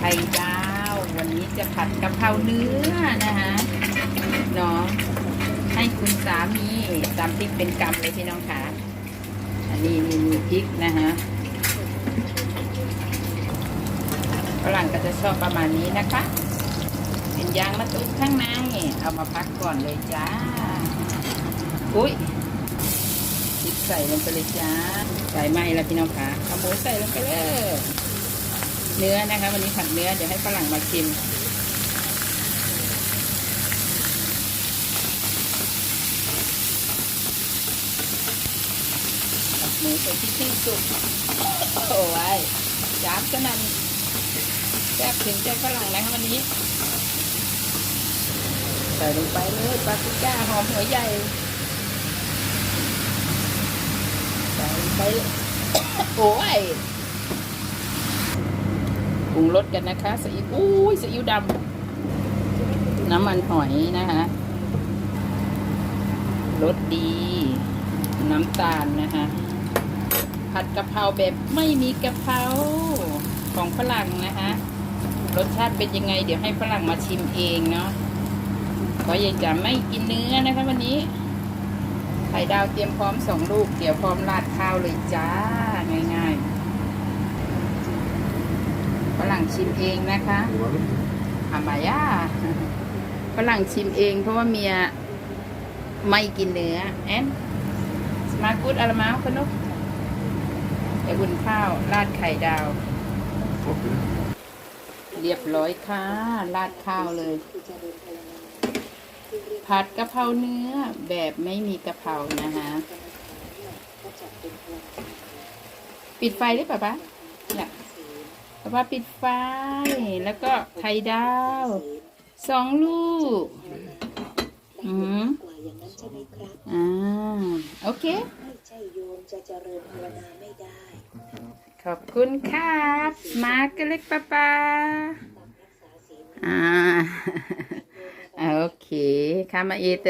ข่ดาว วันนี้จะผัดกะเพราเนื้อนะคะเนาะให้คุณสามีตำพริกเป็นกำเลยพี่น้องค่ะอันนี้มีมีพริกนะคะฝรั่งก็จะชอบประมาณนี้นะคะ เป็นยางมะตูมข้างใน เอามาพักก่อนเลยจ้า อุ้ยพริกใส่ลงไปเลยจ้า ใส่ไหมล้วพี่น้องค่ะเอาหมูใส่ลงไปเลย เนื้อนะคะ วันนี้ผัดเนื้อเดี๋ยวให้ฝรั่งมาชิมหมูใส่ที่ที่สุดโอ้ยจับก็นั่นแซ่บถึงใจฝรั่งนะคะวันนี้ใส่ลงไปเลยปาปริก้าหอมหัวใหญ่ใส่ลงไปโอ้ย รุงรสกันนะคะซีอิ๊วอุ้ยซีอิ๊วดำน้ำมันหอยนะคะรสดี น้ำตาลนะคะผัดกะเพราแบบไม่มีกะเพราของฝรั่งนะคะรสชาติเป็นยังไง เดี๋ยวให้ฝรั่งมาชิมเองเนาะเพราะยังจะไม่กินเนื้อนะคะวันนี้ไข่ดาวเตรียมพร้อมสองลูก เดี๋ยวพร้อมราดข้าวเลยจ้า ง่ายๆฝ รั่งชิมเองนะคะอามายาฝรั่งชิมเอง เพราะว่าเมียไม่กินเนื้อแอนสมากุดอารามาขนุกเดี๋ยวบุญข้าวราดไข่ดาว เรียบร้อยค่ะ ราดข้าวเลย ผัดกะเพราเนื้อแบบไม่มีกะเพรานะคะ ปิดไฟได้ปะปะเนี่ย ว่าปิดไฟ แล้วก็ไข่ดาวสองลูก อืมอ่า โอเค ขอบคุณครับ มากัเล็กป๊าป๊าอ่า โอเคค่ะมาเอเต